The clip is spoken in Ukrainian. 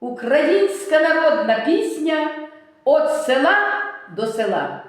Українська народна пісня От села до села.